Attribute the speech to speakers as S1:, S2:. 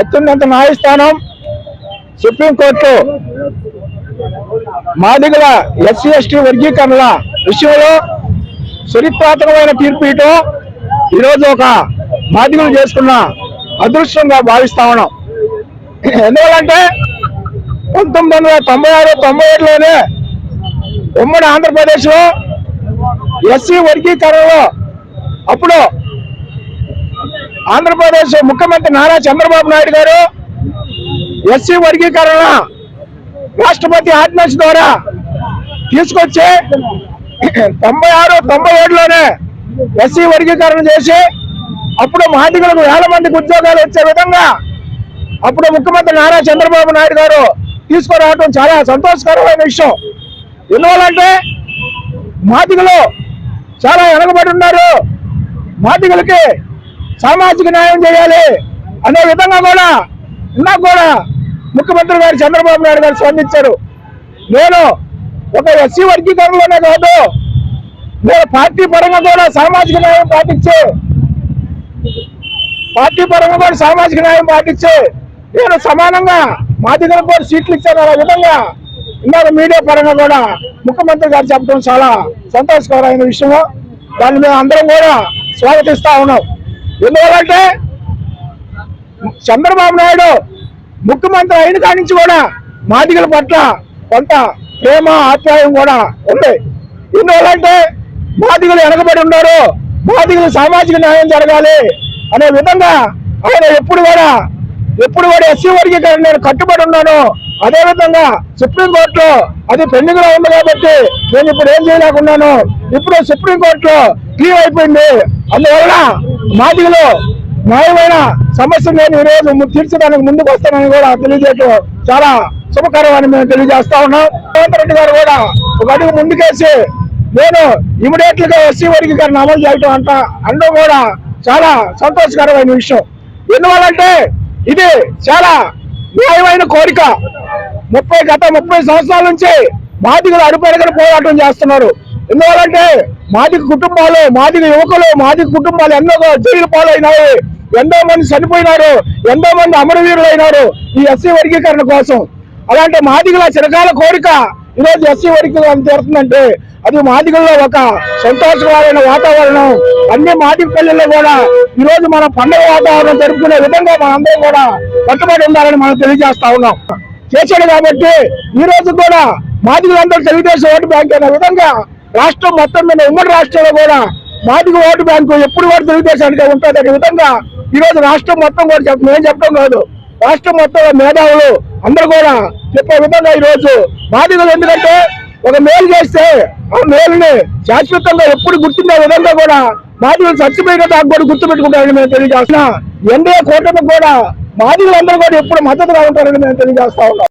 S1: అత్యున్నత న్యాయస్థానం సుప్రీంకోర్టు. మాదిగల ఎస్సీ ఎస్టీ వర్గీకరణల విషయంలో చరిత్రాత్మకమైన తీర్పు ఇటు ఈరోజు ఒక మాదిగలు చేసుకున్న అదృష్టంగా భావిస్తా ఉన్నాం. ఎందువల్లంటే పంతొమ్మిది వందల తొంభై ఆరు తొంభై ఏడులోనే ఉమ్మడి ఆంధ్రప్రదేశ్లో ఎస్సీ వర్గీకరణలో అప్పుడు ఆంధ్రప్రదేశ్ ముఖ్యమంత్రి నారా చంద్రబాబు నాయుడు గారు ఎస్సీ వర్గీకరణ రాష్ట్రపతి ఆర్డినెన్స్ ద్వారా తీసుకొచ్చి తొంభై ఆరు తొంభై ఏడులోనే ఎస్సీ వర్గీకరణ చేసి అప్పుడు మాదిగలకు వేల మందికి ఉద్యోగాలు వచ్చే విధంగా అప్పుడు ముఖ్యమంత్రి నారా చంద్రబాబు నాయుడు గారు తీసుకురావడం చాలా సంతోషకరమైన విషయం. ఎందువల్లంటే మాదిగలు చాలా వెనకబడి ఉన్నారు. మాదిగలకి సామాజిక న్యాయం చేయాలి అనే విధంగా కూడా ఇందాక కూడా ముఖ్యమంత్రి గారు చంద్రబాబు నాయుడు గారు స్పందించారు. నేను ఒక ఎస్సీ వర్గీకరణలోనే కాదు నేను పార్టీ పరంగా కూడా సామాజిక న్యాయం పాటించే పార్టీ పరంగా కూడా సామాజిక న్యాయం పాటించే నేను సమానంగా మాదిగలకు కూడా సీట్లు ఇచ్చాను. అనే విధంగా ఇందాక మీడియా పరంగా కూడా ముఖ్యమంత్రి గారు చెప్పడం చాలా సంతోషకరమైన విషయము. దాన్ని మేము అందరం కూడా స్వాగతిస్తా ఉన్నాం. ఎందువల్లంటే చంద్రబాబు నాయుడు ముఖ్యమంత్రి అయిన కాడి నుంచి కూడా మాదిగల పట్ల కొంత ప్రేమ ఆప్యాయం కూడా ఉంది. ఎందువల్లంటే మాదిగలు వెనకబడి ఉన్నారు. మాదిగలు సామాజిక న్యాయం జరగాలి అనే విధంగా ఆయన ఎప్పుడు కూడా ఎప్పుడు కూడా ఎస్సీ వర్గీకరణ నేను కట్టుబడి ఉన్నాను అదే విధంగా సుప్రీంకోర్టులో అది పెండింగ్లో ఉంది కాబట్టి నేను ఇప్పుడు ఏం చేయలేకున్నాను. ఇప్పుడు సుప్రీంకోర్టులో క్లియర్ అయిపోయింది. అందువలన మాదిగలో న్యాయమైన సమస్య నేను ఈరోజు తీర్చడానికి ముందుకు వస్తానని కూడా తెలియజేయటం చాలా శుభకరమని మేము తెలియజేస్తా ఉన్నాం. రేవంత్ రెడ్డి గారు కూడా ఒక అడుగు ముందుకేసి నేను ఇమీడియట్గా ఎస్సీ వర్గీకరణ అమలు చేయటం అంట అనడం కూడా చాలా సంతోషకరమైన విషయం. ఎందువల్లంటే ఇది చాలా న్యాయమైన కోరిక. ముప్పై గత ముప్పై సంవత్సరాల నుంచి బాధితులు అడుపెరగని పోరాటం చేస్తున్నారు. ఎందువల్లంటే మాదిక కుటుంబాలు మాదిక యువకులు మాదిక కుటుంబాలు ఎన్నో జైలు పాలైనాయి. ఎంతో మంది చనిపోయినారు ఎంతో మంది అమరవీరులు అయినారు ఈ ఎస్సీ వర్గీకరణ కోసం. అలాంటి మాదిగల చిరకాల కోరిక ఈరోజు ఎస్సీ వర్గీకరణ తీరుతుందంటే అది మాదిగల్లో ఒక సంతోషకరమైన వాతావరణం. అన్ని మాదిక పల్లెల్లో కూడా ఈ రోజు మన పండుగ వాతావరణం జరుపుకునే విధంగా మనందరం కూడా కట్టుబడి ఉండాలని మనం తెలియజేస్తా ఉన్నాం. చేశాడు కాబట్టి ఈ రోజు కూడా మాదిగలందరూ తెలుగుదేశం ఓటు బ్యాంక్ అనే విధంగా రాష్ట్రం మొత్తం మీద ఉమ్మడి రాష్ట్రంలో కూడా మాదిగ ఓటు బ్యాంకు ఎప్పుడు కూడా తెలుగుదేశానికి ఉంటుంది అనే విధంగా ఈ రోజు రాష్ట్రం మొత్తం కూడా చెప్ నేను చెప్పడం కాదు. రాష్ట్రం మొత్తం మేధావులు అందరూ కూడా చెప్పే విధంగా ఈ రోజు బాధితులు ఎందుకంటే ఒక మేలు చేస్తే ఆ మేలుని శాశ్వతంగా ఎప్పుడు గుర్తుండే విధంగా కూడా బాధితులు చచ్చిపోయిన దాకా కూడా గుర్తు పెట్టుకుంటారని మేము తెలియజేస్తున్నా. ఎన్డీఏ కూటమి కూడా బాధితులందరూ కూడా ఎప్పుడు మద్దతుగా ఉంటారని మేము తెలియజేస్తా ఉన్నాం.